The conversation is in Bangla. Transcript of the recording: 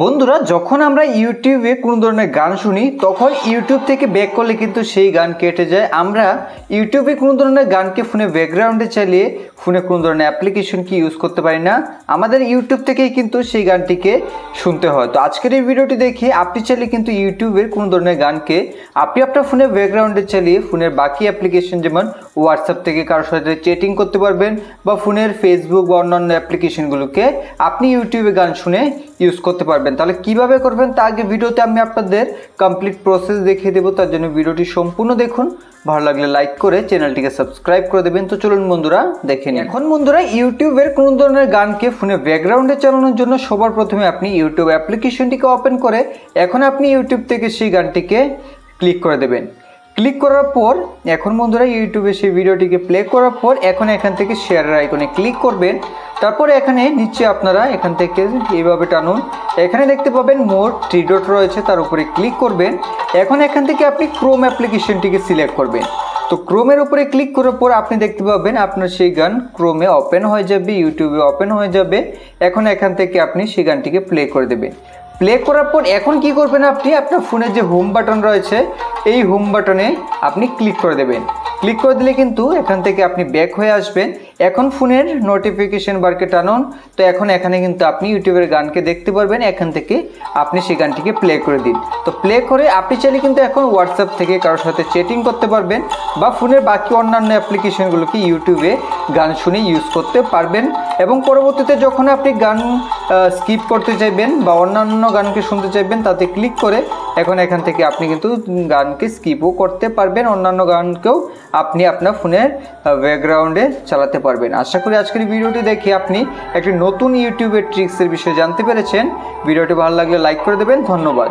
বন্ধুরা, যখন আমরা ইউটিউবে কোনো ধরনের গান শুনি, তখন ইউটিউব থেকে ব্যাক করলে কিন্তু সেই গান কেটে যায়। আমরা ইউটিউবে কোনো ধরনের গানকে ফোনে ব্যাকগ্রাউন্ডে চালিয়ে, ফোনে কোনো ধরনের অ্যাপ্লিকেশন কি ইউজ করতে পারি না, আমাদের ইউটিউব থেকেই কিন্তু সেই গানটিকে শুনতে হয়। তো আজকের এই ভিডিওটি দেখে আপনি চাইলে কিন্তু ইউটিউবের কোনো ধরনের গানকে আপনি আপনার ফোনে ব্যাকগ্রাউন্ডে চালিয়ে, ফোনের বাকি অ্যাপ্লিকেশন যেমন হোয়াটসঅ্যাপ থেকে কারোর সাথে চ্যাটিং করতে পারবেন বা ফোনের ফেসবুক বা অন্যান্য অ্যাপ্লিকেশনগুলোকে আপনি ইউটিউবে গান শুনে ইউজ করতে পারবেন। তাহলে কীভাবে করবেন তা আগে ভিডিওতে আমি আপনাদের কমপ্লিট প্রসেস দেখিয়ে দেবো। তার জন্য ভিডিওটি সম্পূর্ণ দেখুন। ভালো লাগলে লাইক করে চ্যানেলটিকে সাবস্ক্রাইব করে দেবেন। তো চলুন বন্ধুরা, দেখে নিন এখন বন্ধুরা, ইউটিউবের কোনো ধরনের গানকে ফোনে ব্যাকগ্রাউন্ডে চালানোর জন্য সবার প্রথমে আপনি ইউটিউব অ্যাপ্লিকেশনটিকে ওপেন করে, এখন আপনি ইউটিউব থেকে সেই গানটিকে ক্লিক করে দেবেন। ক্লিক করার পর, এখন বন্ধুরা, ইউটিউবে সেই ভিডিওটিকে প্লে করার পর, এখন এখান থেকে শেয়ারের আইকনে ক্লিক করবেন। তারপর এখানে নিচে আপনারা এখান থেকে এইভাবে টানুন। এখানে দেখতে পাবেন মোর থ্রি ডট রয়েছে, তার উপরে ক্লিক করবেন। এখন এখান থেকে আপনি ক্রোম অ্যাপ্লিকেশনটিকে সিলেক্ট করবেন। তো ক্রোমের উপরে ক্লিক করার পর আপনি দেখতে পাবেন আপনার সেই গান ক্রোমে ওপেন হয়ে যাবে ইউটিউবে ওপেন হয়ে যাবে। এখন এখান থেকে আপনি সেই গানটিকে প্লে করে দেবেন। প্লে করার পর এখন কি করবেন আপনি? আপনার ফোনের যে হোম বাটন রয়েছে, এই হোম বাটনে আপনি ক্লিক করে দেবেন। ক্লিক করে দিলে কিন্তু এখান থেকে আপনি ব্যাক হয়ে আসবেন। এখন ফোনের নোটিফিকেশন বারকে টানুন। তো এখন এখানে কিন্তু আপনি ইউটিউবের গানকে দেখতে পারবেন। এখান থেকে আপনি সেই গানটিকে প্লে করে দিন। তো প্লে করে আপনি চাইলে কিন্তু এখন হোয়াটসঅ্যাপ থেকে কারোর সাথে চ্যাটিং করতে পারবেন বা ফোনের বাকি অন্যান্য অ্যাপ্লিকেশনগুলোকে ইউটিউবে গান শুনে ইউজ করতে পারবেন। এবং পরবর্তীতে যখন আপনি গান স্কিপ করতে চাইবেন বা অন্যান্য গানকে শুনতে চাইবেন, তাতে ক্লিক করে এখন এখান থেকে আপনি কিন্তু গানকে স্কিপও করতে পারবেন। অন্যান্য গানকেও আপনি আপনার ফোনের ব্যাকগ্রাউন্ডে চালাতে পারবেন। আশা করি আজকের ভিডিওটি দেখে আপনি একটি নতুন ইউটিউবের ট্রিক্সের বিষয়ে জানতে পেরেছেন। ভিডিওটি ভালো লাগলে লাইক করে দেবেন। ধন্যবাদ।